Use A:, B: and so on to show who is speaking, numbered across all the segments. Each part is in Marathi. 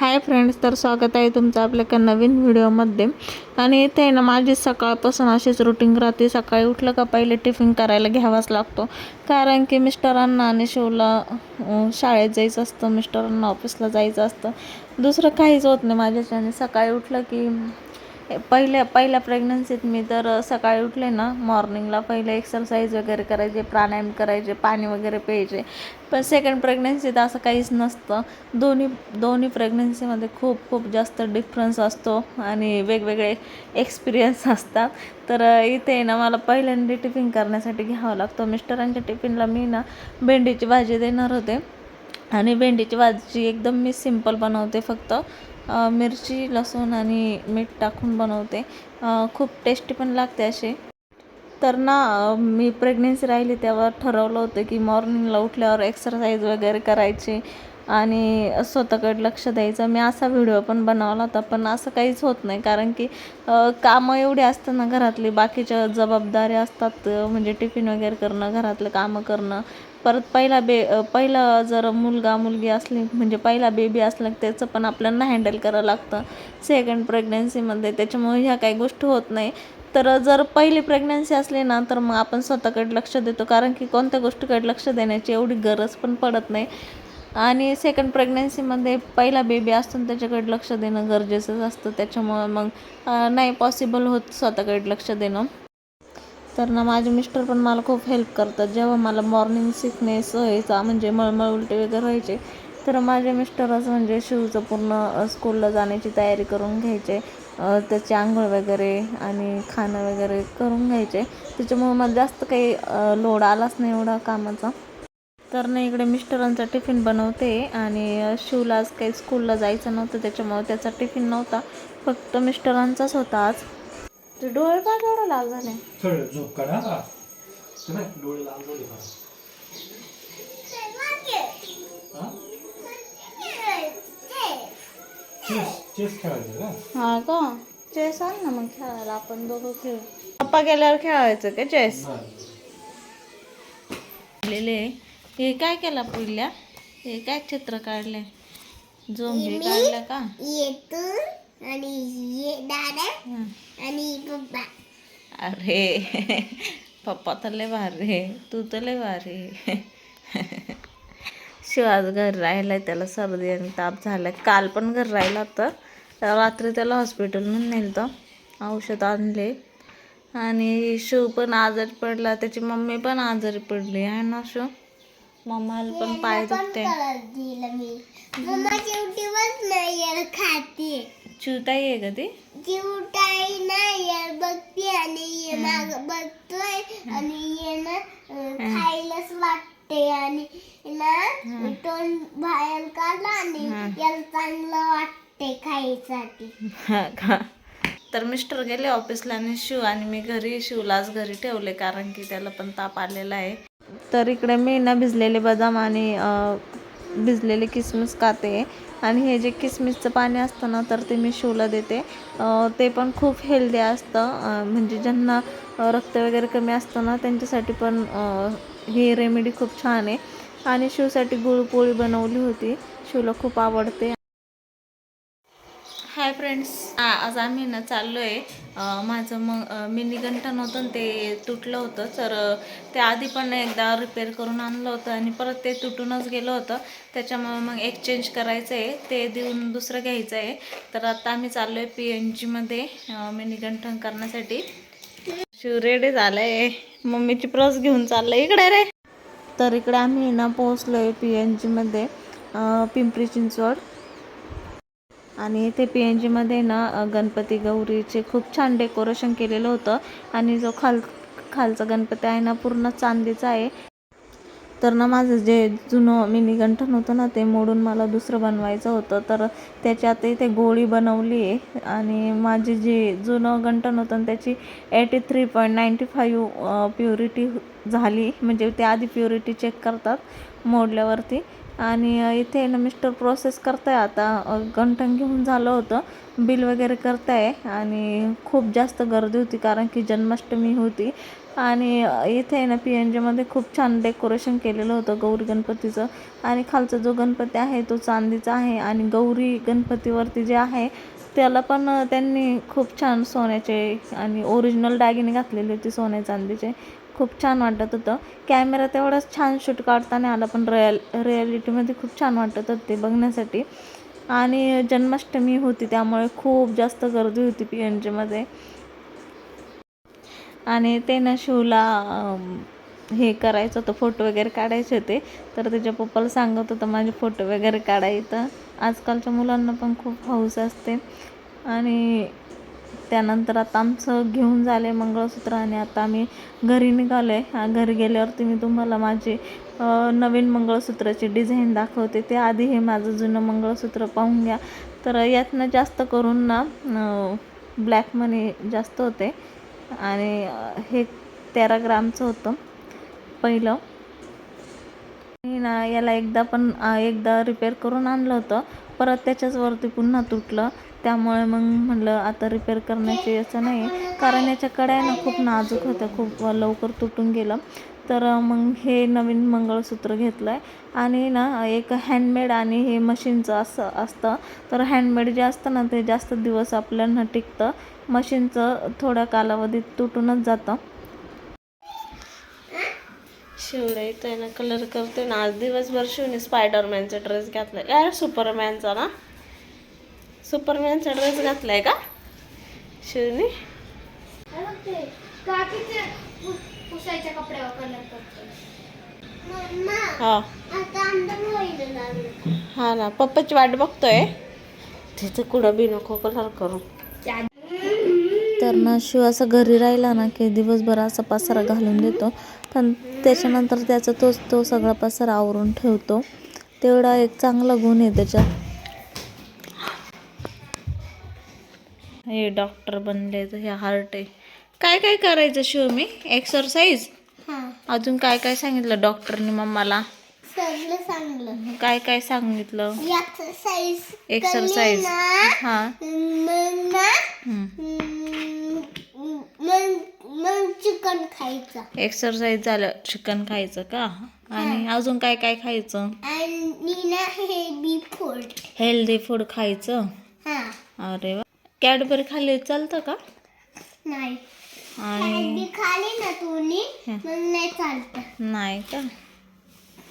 A: हाय फ्रेंड्स तर स्वागत आहे तुमचं आपल्या एका नवीन व्हिडिओमध्ये. आणि इथे ना माझी सकाळपासून अशीच रुटीन राहते. सकाळी उठलं का पहिले टिफिन करायला घ्यावाच लागतो. कारण की मिस्टरांना आणि शिवला शाळेत जायचं असतं मिस्टरांना ऑफिसला जायचं असतं. दुसरं काहीच होत नाही माझ्याच्याने. सकाळी उठलं की पहिल्या पहिल्या प्रेग्नन्सीत मी तर सकाळी उठले ना मॉर्निंगला पहिले एक्सरसाइज वगैरे करायचे प्राणायाम करायचे पाणी वगैरे प्यायचे. पण सेकंड प्रेग्नन्सीत असं काहीच नसतं. दोन्ही दोन्ही प्रेग्नन्सीमध्ये खूप खूप जास्त डिफरन्स असतो आणि वेगवेगळे एक्सपिरियन्स असतात. तर इथे ना मला पहिल्यांदा टिफिन करण्यासाठी घ्यावं लागतो. मिस्टरांच्या टिफिनला मी ना भेंडीची भाजी देणार होते. आणि भेंडीची भाजी एकदम मी सिंपल बनवते फक्त. मिरची लसूण आणि मीठ टाकून बनवते. खूप टेस्टी पण लागते असे तर ना मी प्रेग्नेन्सी राहिली तेव्हा ठरवलं होतं की मॉर्निंगला उठल्यावर एक्सरसाइज वगैरे करायची. आणि स्वतःकडे लक्ष द्यायचं. मी असा व्हिडिओ पण बनवला होता पण असं काहीच होत नाही. कारण की कामं एवढी असतात ना घरातली बाकीच्या जबाबदाऱ्या असतात म्हणजे टिफिन वगैरे करणं घरातलं कामं करणं. परत पहिला बे पहिला जर मुलगा मुलगी असली म्हणजे पहिला बेबी असला त्याचं पण आपल्याला हँडल करावं लागतं. सेकंड प्रेग्नन्सीमध्ये त्याच्यामुळे ह्या काही गोष्टी होत नाही. तर जर पहिली प्रेग्नन्सी असली ना तर मग आपण स्वतःकडे लक्ष देतो. कारण की कोणत्या गोष्टीकडे लक्ष देण्याची एवढी गरज पण पडत नाही. आणि सेकंड प्रेग्नन्सीमध्ये पहिला बेबी असतो आणि त्याच्याकडे लक्ष देणं गरजेचंच असतं. त्याच्यामुळं मग नाही पॉसिबल होत स्वतःकडे लक्ष देणं. तर ना माझे मिस्टर पण मला खूप हेल्प करतात. जेव्हा मला मॉर्निंग सिकनेस व्हायचा म्हणजे मळमळ उलटे वगैरे व्हायचे तर माझे मिस्टरच म्हणजे शिवचं पूर्ण स्कूलला जाण्याची तयारी करून घ्यायचे. त्याची आंघोळ वगैरे आणि खाणं वगैरे करून घ्यायचे. त्याच्यामुळे मला जास्त काही लोड आलाच नाही एवढा कामाचा. तर ना इकडे मिस्टरांचा टिफिन बनवते आणि शिवला आज काही स्कूलला जायचं नव्हतं त्याच्यामुळे त्याचा टिफिन नव्हता. फक्त मिस्टरांचाच होता आज. ते डोळे का केवढं लाल झाले.
B: हा? का?
A: हा का? चेस आण ना मग खेळायला आपण दोघं खेळू. पप्पा गेल्यावर खेळायचं का चेस लिहिले हे काय केलं पुढल्या? हे काय चित्र काढले झोंबी काढलं का?
C: येतो आणि ये दादा
A: हं.
C: आणि पप्पा.
A: अरे पप्पा तर लय भारी आहे. तू तर लय भारी आहे. शिव आज घरी राहिलाय त्याला सर्दी आणि ताप झालाय. काल पण घरी राहिला होता. तर रात्री त्याला हॉस्पिटलमध्ये नेलं तर औषध आणले. आणि शिव पण आजारी पडला. त्याची मम्मी पण आजारी पडली. आहे ना शिव? मम्माला पण पाय दुखते
C: खाते.
A: चिवताई आहे का ती?
C: चिवटाई नाही यार बघते आणि ये माग बघतोय आणि ये ना खायलाच वाटते आणि ना तोंड बाहेर काढला आणि याला चांगलं वाटते खायसाठी.
A: हा का? तर मिस्टर गेले ऑफिसला आणि शिव आणि मी घरी शिवलाच घरी ठेवले कारण की त्याला पण ताप आलेला आहे. तर इकडे मी ना भिजलेले बदाम आणि भिजलेले किसमिस खाते. आणि हे जे किसमिसचं पाणी असतं ना तर ते मी शिवला देते. ते पण खूप हेल्दी असतं. म्हणजे ज्यांना रक्त वगैरे कमी असतं ना त्यांच्यासाठी पण ही रेमेडी खूप छान आहे. आणि शिवसाठी गुळपोळी बनवली होती. शिवला खूप आवडते. हाय फ्रेंड्स आज आम्ही ना चाललो आहे माझं मग मिनी होतं ना ते तुटलं होतं. तर ते आधी पण एकदा रिपेअर करून आणलं होतं आणि परत ते तुटूनच गेलं होतं. त्याच्यामुळे मग एक्सचेंज करायचं आहे ते देऊन दुसरं घ्यायचं आहे तर आता आम्ही चाललो आहे पी एन जीमध्ये मिनीगंठन करण्यासाठी. शिव रेडी झालं आहे मम्मीची प्रस घेऊन चाललं इकडे रे. तर इकडे आम्ही ना पोहोचलो आहे पी एन जीमध्ये पिंपरी चिंचवड. आणि ते पी एन जीमध्ये ना गणपती गौरीचे खूप छान डेकोरेशन केलेलं होतं आणि जो खाल खालचा गणपती आहे ना पूर्ण चांदीचा आहे. तर ना माझं जे जुनं मिनी गंठण होतं ना ते मोडून मला दुसरं बनवायचं होतं. तर त्याच्यातही ते गोळी बनवली आहे. आणि माझे जे जुनं गंठण होतं ना त्याची eighty three point ninety five purity झाली. म्हणजे ते आधी प्युरिटी चेक करतात मोडल्यावरती. आणि इथे ना मिस्टर प्रोसेस करताय आता. घंटन घेऊन झालं होतं. बिल वगैरे करताय आणि खूप जास्त गर्दी होती कारण की जन्माष्टमी होती. आणि इथे आहे ना पी एन जीमध्ये खूप छान डेकोरेशन केलेलं होतं गौरी गणपतीचं. आणि खालचा जो गणपती आहे तो चांदीचा आहे आणि गौरी गणपतीवरती जे आहे त्याला पण त्यांनी खूप छान सोन्याचे आणि ओरिजिनल दागिने घातलेले होते सोन्या चांदीचे. खूप छान वाटत होतं. कॅमेरा तेवढाच छान शूट काढताना आला पण रिअल रिॲलिटीमध्ये खूप छान वाटत होते बघण्यासाठी. आणि जन्माष्टमी होती त्यामुळे खूप जास्त गर्दी होती पी एन जीमध्ये आणि ते ना शिवला हे करायचं होतं फोटो वगैरे काढायचे होते. तर त्याच्या पप्पाला सांगत होतं माझे फोटो वगैरे काढायचं आजकालच्या मुलांना पण खूप हौस असते. आणि त्यानंतर आता आमचं घेऊन झाले मंगळसूत्र आणि आता आम्ही घरी निघालो आहे घरी गेल्यावरती मी तुम्हाला माझे नवीन मंगळसूत्राची डिझाईन दाखवते. ते आधी हे माझं जुनं मंगळसूत्र पाहून घ्या. तर यातनं जास्त करून ना ब्लॅक मनी जास्त होते. आणि हे तेरा ग्रामचं होतं पहिलं. मी ना याला एकदा पण एकदा रिपेअर करून आणलं होतं. परत त्याच्याचवरती पुन्हा तुटलं. त्यामुळे मग म्हणलं आता रिपेअर करण्याची असं नाही. कारण याच्या कड्या ना खूप नाजूक होत्या खूप लवकर तुटून गेलं. तर मग हे नवीन मंगळसूत्र घेतलं आहे आणि ना एक हँडमेड आणि हे मशीनचं असं असतं. तर हँडमेड जे असतं ना ते जास्त दिवस आपल्याला टिकतं. मशीनचं थोड्या कालावधीत तुटूनच जातं.
D: शिवडा इथं आहे ना कलर करते ना. आज दिवसभर शिवने स्पायडरमॅनचा ड्रेस घातला काय सुपरमॅनचा ना? सुपरमॅनचा ड्रेस घातलाय का? शिवने? हा. हा ना पप्पाची वाट बघतोय. तिथं कुठं बी नको कलर करू.
A: तर ना शिव असं घरी राहिला ना की दिवसभर असा पसारा घालून देतो. पण त्याच्यानंतर त्याचा तोच तो सगळा पसारा आवरून ठेवतो. तेवढा एक चांगला गुण आहे त्याच्यात. हे डॉक्टर बनले तर हे हार्ट आहे. काय काय करायचं शिव मी एक्सरसाइज
C: हा.
A: अजून काय काय सांगितलं डॉक्टरने मम्माला?
C: सगळं चांगलं
A: काय काय सांगितलं?
C: एक्सरसाइज
A: एक्सरसाइज हां.
C: चिकन खायचं.
A: एक्सरसाइज झालं चिकन खायचं का? आणि अजून काय काय खायचं?
C: हेवी फूड
A: हेल्दी फूड खायचं? अरे वा. कॅडबरी खाल्ली चालतं का?
C: नाही.
A: आणि
C: खाली ना तुम्ही नाही चालत.
A: नाही का?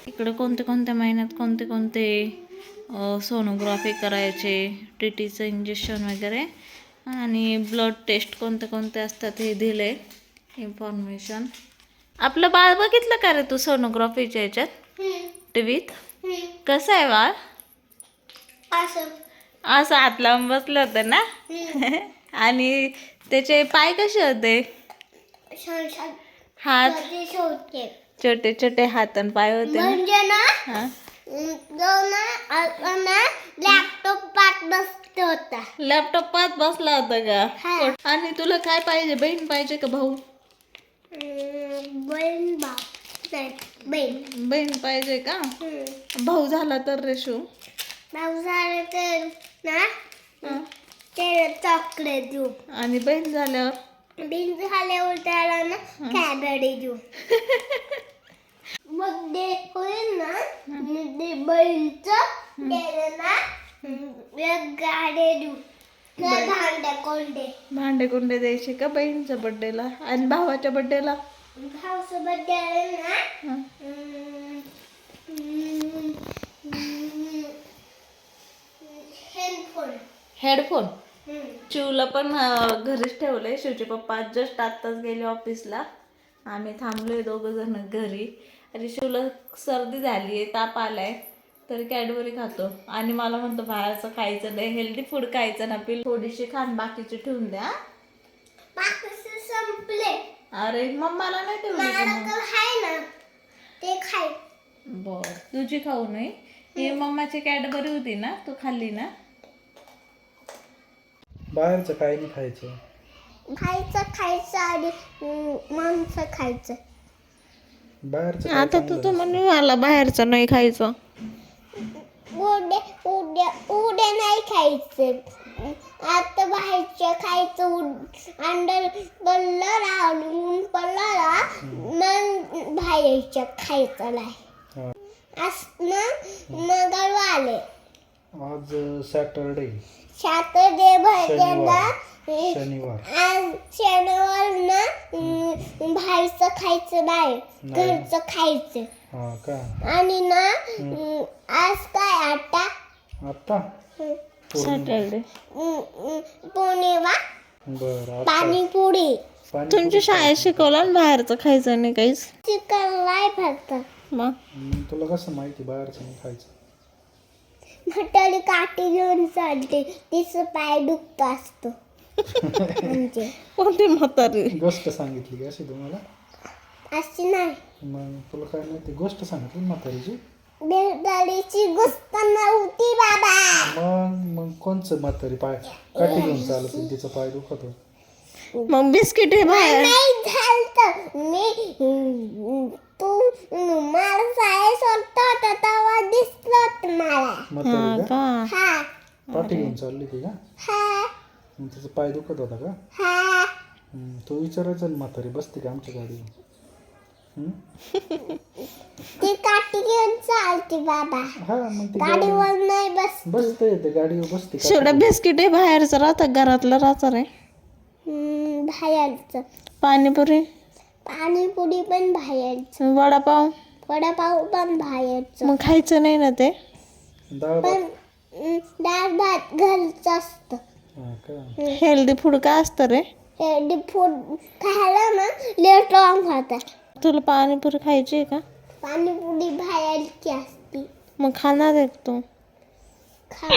A: इकडे कोणते कोणत्या महिन्यात कोणते कोणते सोनोग्राफी करायचे टी टीचं इंजेक्शन वगैरे आणि ब्लड टेस्ट कोणते कोणते असतात हे दिले इन्फॉर्मेशन आपलं बाळ बघितलं का रे तू सोनोग्राफीच्या याच्यात? टी व्हीत कसं आहे बाळ?
C: असं.
A: असं हात लावून बसलं होतं ना? आणि त्याचे पाय कसे होते? हात? छोटे छोटे. हात आणि पाय होते
C: म्हणजे ना
A: हा.
C: लॅपटॉप पाठ बसते होता.
A: लॅपटॉपात बसला होता का. आणि तुला काय पाहिजे? बहीण पाहिजे का भाऊ?
C: बहीण नाही बहीण.
A: बहीण पाहिजे का?
C: हम्म.
A: भाऊ झाला तर रेशू?
C: भाऊ झालं तर ना. ते चॉकलेट देऊ.
A: आणि बहीण झाल्यावर
C: बिन झाल्यावर त्याला ना कॅबडी देऊ. मग ते होईल ना? ते बहीणचं त्याला ना एक गाडी देऊ. कोंडे.
A: भांडे कुंडे द्यायचे का बहिणीच्या बड्डेला आणि भावाच्या बड्डेला
C: भाऊसोबत द्यायला ना हम्म, हम्म, हेडफोन.
A: शिवला पण घरीच ठेवलंय. शिवचे पप्पा जस्ट आत्ताच गेले ऑफिसला आम्ही थांबलोय दोघं जण घरी. आणि शिवला सर्दी झाली आहे ताप आलाय. तर कॅडबरी खातो. आणि मला म्हणतो बाहेरचं खायचं नाही. हेल्दी फूड खायचं ना पिल थोडीशी खान बाकीची ठेवून द्या.
C: संपले
A: अरे मम्माला नाही ठेवली
C: ते खाय.
A: बर. तुझी खाऊ नाही ही मम्माची कॅडबरी होती ना तू खाल्ली ना?
B: बाहेरचं काय नाही खायचं.
C: खायचं खायचं आणि मांस खायचं.
B: बाहेरचं काय
A: आता तू
B: चांगलं
A: तर म्हणे मला बाहेरचं नाही खायचं.
C: नाही खायचं. आता बाहेरच्या खायचं ऊन- अंडर पडलं राहून पडलं ना मग बाहेरच्या खायचं नाही.
B: हा.
C: आज ना मंगळवार
B: आज सॅटरडे
C: सॅटरडे
B: शनिवार.
C: आज शनिवार ना बाहेरचं खायचं नाही
B: नाही.
C: घरचं खायचं.
B: हा का?
C: आणि ना आज काय आता
B: आत्ता?
C: हं,
D: सॅटरडे
C: अं, पोनेवा
B: बर आता
C: पाणीपुरी.
B: पाणी
A: तुमच्या शाळेत शिकवलं बाहेरचं खायचं नाही काहीच?
C: चिकन नाही फक्त.
A: मग?
B: मग तुला कसं माहिती बाहेरचं नाही खायचं?
C: म्हातारी काठी घेऊन चालते. तिचं पाय दुखत असतो. म्हणजे.
A: कोणती म्हातारी?
B: गोष्ट सांगितली का अशी तुम्हाला?
C: अशी नाही.
B: मग तुला काय माहिती? गोष्ट सांगितली म्हातारीची?
C: म्हातारीची गोष्ट नव्हती बाबा.
B: मग मग कोणचं म्हातारी पाय? काठी घेऊन चालत होती, तिचा पाय दुखत होता.
A: मग बिस्किट हे बाहेर.
C: नाही झालत. मी तू अं, मला शाळेत सोडत होता तेव्हा दिसलं होतं मला.
A: हा
B: म्हातारी का?
A: का?
C: हा.
B: काठी घेऊन चालली ती का?
C: हा.
B: मग तिचा पाय दुखत होता का?
C: हा.
B: हम्म, तो विचारायचं ना म्हातारी बसते का आमच्या गाडी
C: ती काठी घेऊन चालते बाबा.
B: हा मग ती गाडी
C: गाडीवर नाही बस
B: बसते ते गाडीवर बसते का
A: बिस्किट हे बाहेरचं राहतं घरातलं राहतं रे.
C: बाहेरचं
A: पाणीपुरी?
C: पाणीपुरी पण बाहेरचं
A: वडापाव?
C: वडापाव पण बाहेरचं
A: मग खायचं नाही ना ते?
B: डाळ भात.
C: पण अं, डाळ भात घरचं असतं.
B: हा का?
A: हेल्दी फूड काय असतं रे?
C: हे फूड खायला ना लेट रॉंग होता
A: तुला पाणीपुरी खायची आहे का?
C: पाणीपुरी बाहेरची असते.
A: मग खाणार आहे का तू?
C: खा